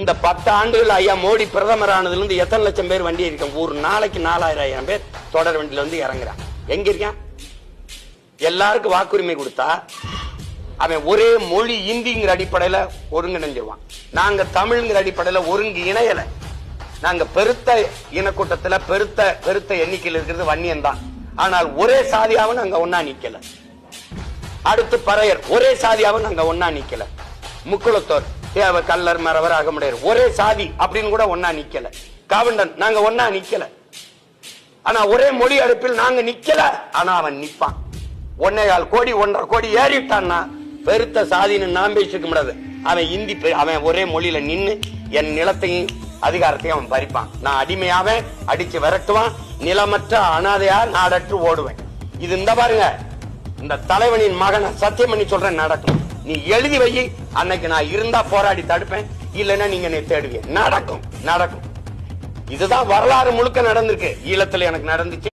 இந்த பத்து ஆண்டுகள் ஐயா மோடி பிரதமர் ஆனதுல இருந்து எத்தனை லட்சம் பேர் வண்டி இருக்கான் ஒரு நாளைக்கு நாலாயிரம் பேர் தொடர் வண்டியில வந்து இறங்குறான். எங்க இருக்கான்? எல்லாருக்கும் வாக்குரிமை கொடுத்தா அவன் ஒரே மொழி இந்திங்கிற அடிப்படையில ஒருங்கிணைஞ்சிருவான். நாங்க தமிழ்ங்கிற அடிப்படையில ஒருங்கு இணையல. நாங்க பெருத்த இனக்கூட்டத்துல பெருத்த பெருத்த எண்ணிக்கையில் இருக்கிறது வன்னியம் தான் ஆனால் ஒரே சாதியாவும் நாங்க ஒன்னா நிக்கல. அடுத்து பறையர் ஒரே சாதியாவும் நாங்க ஒன்னா நிக்கல. முக்குளத்தோர் கல்லர் மரவர் அகமுடையர் ஒரே சாதி அப்படின்னு கூட ஒன்னா நிக்கல. காவண்டன் நாங்க ஒன்னா நிக்கல. ஆனா ஒரே மொழி அடுப்பில் நாங்க நிக்கல. ஆனா அவன் நிப்பான். ஒன்னேகால் கோடி ஒன்றரை கோடி ஏறிட்டான்னா பெருத்த சாதின்னு நாம் பேசிக்க முடியாது. அவன் இந்தி அவன் ஒரே மொழியில நின்னு என் நிலத்தையும் அதிகாரத்தையும் அவன் பறிப்பான். நான் அடிமையாவே அடிச்சு விரட்டுவான் நிலமற்ற அனாதையா நாடற்று ஓடுவேன். இது இந்த பாருங்க இந்த தலைவனின் மகனை சத்தியம் பண்ணி சொல்றேன் நடக்கும். நீ எழுதி வை. அன்னைக்கு நான் இருந்தா போராடி தடுப்பேன். இல்லைன்னா நீங்க என்னை தேடுவீங்க. நடக்கும் நடக்கும். இதுதான் வரலாறு முழுக்க நடந்திருக்கு. ஈழத்துல எனக்கு நடந்துச்சு.